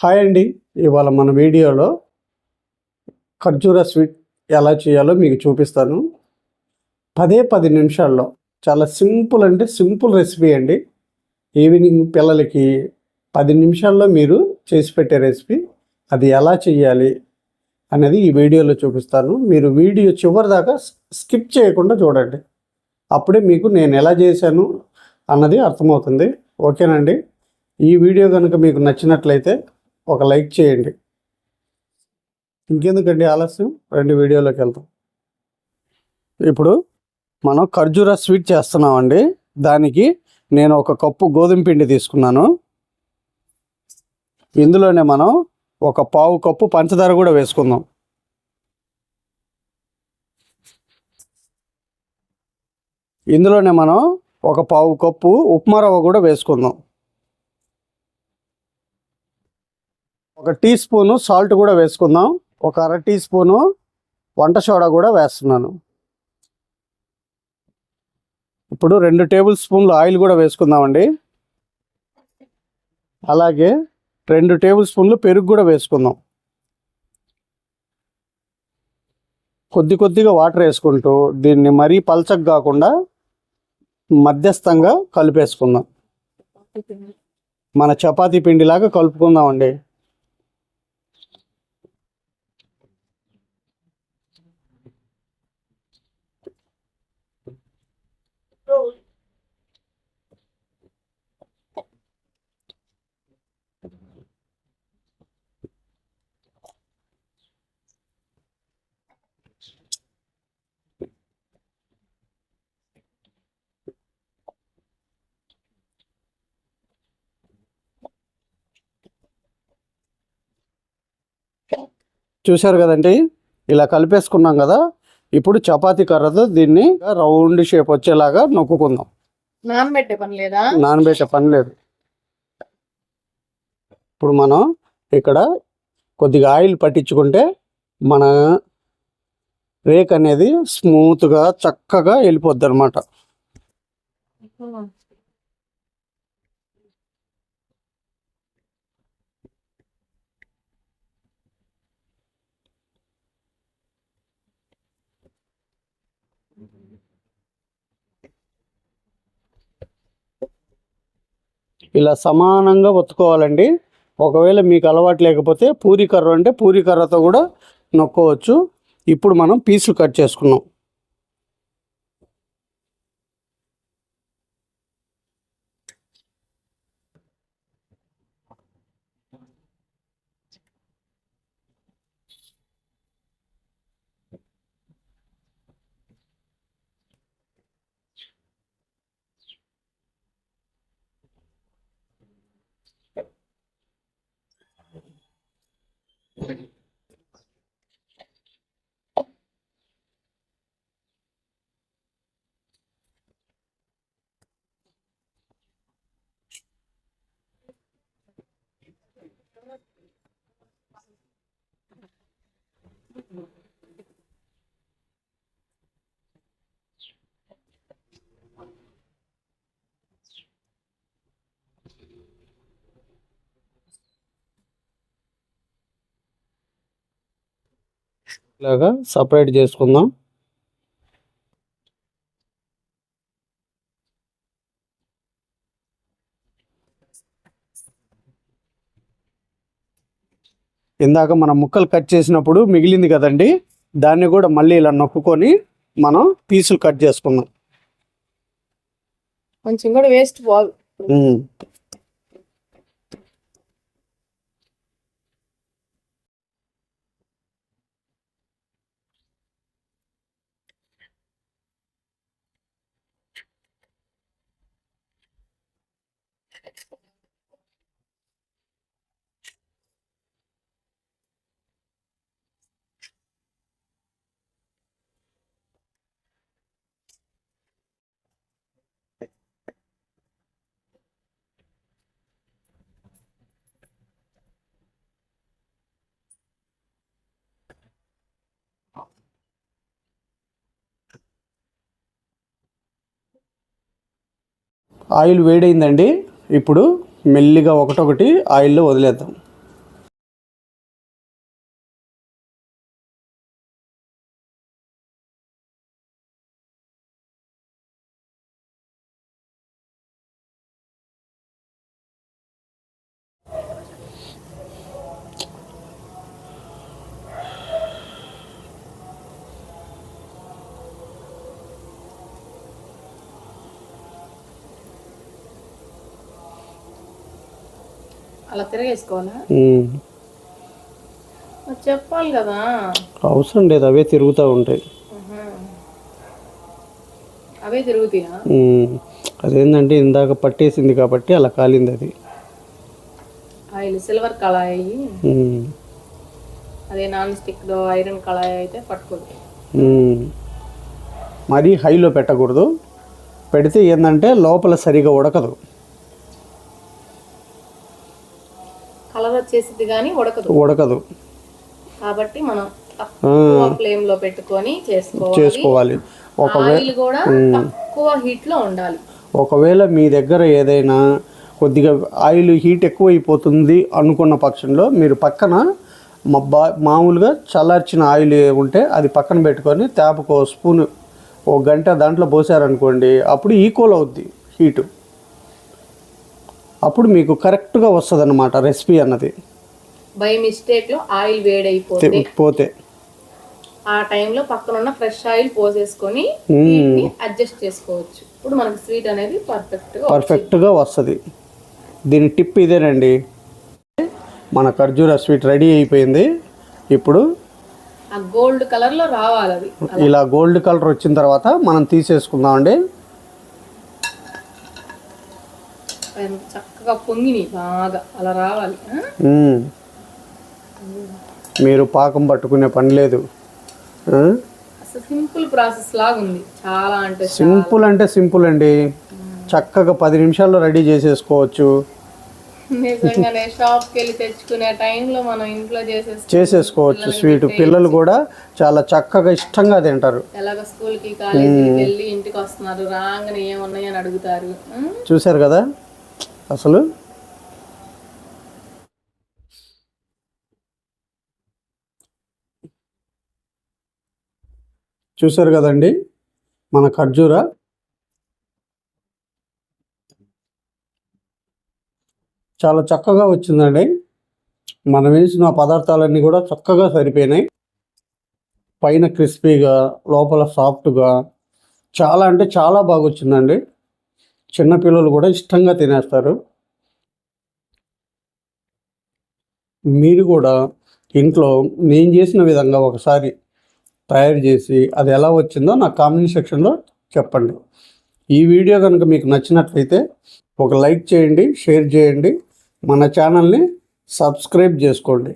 Hi అండి. ఇవాళ మన వీడియోలో ఖర్జూర స్వీట్ ఎలా చేయాలో మీకు చూపిస్తాను. పదే పది నిమిషాల్లో చాలా సింపుల్ అంటే సింపుల్ రెసిపీ అండి. ఈవినింగ్ పిల్లలకి పది నిమిషాల్లో మీరు చేసి పెట్టే రెసిపీ అది ఎలా చేయాలి అనేది ఈ వీడియోలో చూపిస్తాను. మీరు వీడియో చివరి దాకా స్కిప్ చేయకుండా చూడండి. అప్పుడే మీకు నేను ఎలా చేశాను అన్నది అర్థమవుతుంది. ఓకేనండి. ఈ వీడియో కనుక మీకు నచ్చినట్లయితే ఒక లైక్ చేయండి. ఇంకెందుకండి ఆలస్యం? రెండు వీడియోలోకి వెళ్తాం ఇప్పుడు మనం ఖర్జూర స్వీట్ చేస్తున్నామండి. దానికి నేను ఒక కప్పు గోధుమ పిండి తీసుకున్నాను. ఇందులోనే మనం ఒక పావు కప్పు పంచదార కూడా వేసుకుందాం. ఇందులోనే మనం ఒక పావు కప్పు ఉప్మా రవ్వ కూడా వేసుకుందాం. ఒక టీ స్పూను సాల్ట్ కూడా వేసుకుందాం. ఒక అర టీ స్పూను వంట సోడా కూడా వేస్తున్నాను. ఇప్పుడు రెండు టేబుల్ స్పూన్లు ఆయిల్ కూడా వేసుకుందామండి. అలాగే రెండు టేబుల్ స్పూన్లు పెరుగు కూడా వేసుకుందాం. కొద్ది కొద్దిగా వాటర్ వేసుకుంటూ దీన్ని మరీ పల్చగా కాకుండా మధ్యస్థంగా కలిపేసుకుందాం. మన చపాతీ పిండిలాగా కలుపుకుందామండి. చూశారు కదండి? ఇలా కలిపేసుకున్నాం కదా ఇప్పుడు చపాతీ కర్రతో దీన్ని రౌండ్ షేప్ వచ్చేలాగా నొక్కుకుందాం. నానబెట్టే పని లేదా? నానబెట్టే పని లేదు. ఇప్పుడు మనం ఇక్కడ కొద్దిగా ఆయిల్ పట్టించుకుంటే మన రేక్ అనేది స్మూత్గా చక్కగా వెళ్ళిపోద్ది అనమాట ఇలా సమానంగా ఒత్తుకోవాలండి. ఒకవేళ మీకు అలవాటు లేకపోతే పూరి కర్ర అంటే పూరి కర్రతో కూడా నొక్కోవచ్చు. ఇప్పుడు మనం పీసులు కట్ చేసుకున్నాం. ఇలాగా సపరేట్ చేసుకుందాం. ఇందాక మనం ముక్కలు కట్ చేసినప్పుడు మిగిలింది కదండి దాన్ని కూడా మళ్ళీ ఇలా నొక్కుకొని మనం పీసులు కట్ చేసుకుందాం. కొంచెం కూడా వేస్ట్ పోదు ఆయిల్ వేడైందండి. ఇప్పుడు మెల్లిగా ఒకటొకటి ఆయిల్లో వదిలేద్దాం. అలా తిరగేసుకోవాలా చెప్పాలి కదా. అవసరం లేదు అవే తిరుగుతూ ఉంటాయి. అవే తిరుగుతాయా. అదేంటంటే ఇందాక పట్టేసింది కాబట్టి అలా కాలింది అది. ఆయిల్ సిల్వర్ కళాయి. అదే నాన్ స్టిక్ ఐరన్ కళాయి అయితే పట్టుకోదు. మరీ హైలో పెట్టకూడదు. పెడితే ఏంటంటే లోపల సరిగా ఉడకదు. కలర్ వచ్చేసింది కానీ ఉడకదు. ఉడకదు. కాబట్టి మనం ఫ్లేమ్లో పెట్టుకొని చేసుకోవాలి. చేసుకోవాలి. ఒక ఆయిల్ కూడా తక్కువ హీట్లో ఉండాలి. ఒకవేళ మీ దగ్గర ఏదైనా కొద్దిగా ఆయిల్ హీట్ ఎక్కువైపోతుంది అనుకున్న పక్షంలో మీరు పక్కన మా మామూలుగా చల్లార్చిన ఆయిల్ ఉంటే అది పక్కన పెట్టుకొని తేపకు స్పూన్ ఓ గంట దాంట్లో పోసారనుకోండి అప్పుడు ఈక్వల్ అవుద్ది హీటు. అప్పుడు మీకు కరెక్ట్గా వస్తుంది అన్నమాట రెసిపీ అన్నది. బై మిస్టేక్లో ఆయిల్ వేడైపోతే. పోతే. ఆ టైంలో పక్కన ఉన్న ఫ్రెష్ ఆయిల్ పోసేసుకొని అడ్జస్ట్ చేసుకోవచ్చు. ఇప్పుడు మనకి స్వీట్ అనేది పర్ఫెక్ట్గా పర్ఫెక్ట్గా వస్తుంది. దీని టిప్ ఇదేనండి. మన ఖర్జూర స్వీట్ రెడీ అయిపోయింది. ఇప్పుడు ఆ గోల్డ్ కలర్లో రావాలి అది ఇలా గోల్డ్ కలర్ వచ్చిన తర్వాత మనం తీసేసుకుందామండి. చక్కగా పొంగిని బాగా అలా రావాలి. మీరు పాకం పట్టుకునే పని లేదు. సింపుల్ ప్రాసెస్ లాగా ఉంది చాలా అంటే. సింపుల్ అంటే సింపుల్ అండి. చక్కగా పది నిమిషాల్లో రెడీ చేసేసుకోవచ్చు. నిజంగానే షాప్కి వెళ్ళి తెచ్చుకునే టైంలో మనం ఇంట్లో చేసేసి చేసేసుకోవచ్చు. స్వీట్ పిల్లలు కూడా చాలా చక్కగా ఇష్టంగా తింటారు. ఎలాగ స్కూల్కి కాలేజీకి వెళ్ళి ఇంటికి వస్తున్నారు రాగానే ఏమున్నాయి అని అడుగుతారు. ఆ? చూశారు కదా? అసలు? చూశారు కదండి మన ఖర్జూర. చాలా చక్కగా వచ్చిందండి. మనం వేసిన పదార్థాలన్నీ కూడా చక్కగా సరిపోయినాయి. పైన క్రిస్పీగా లోపల సాఫ్ట్గా చాలా అంటే చాలా బాగా వచ్చిందండి చిన్నపిల్లలు కూడా ఇష్టంగా తినేస్తారు. మీరు కూడా ఇంట్లో నేను చేసిన విధంగా ఒకసారి తయారు చేసి అది ఎలా వచ్చిందో నా కామెంట్ సెక్షన్లో చెప్పండి. ఈ వీడియో కనుక మీకు నచ్చినట్లయితే ఒక లైక్ చేయండి షేర్ చేయండి. మన ఛానల్ని సబ్స్క్రైబ్ చేసుకోండి.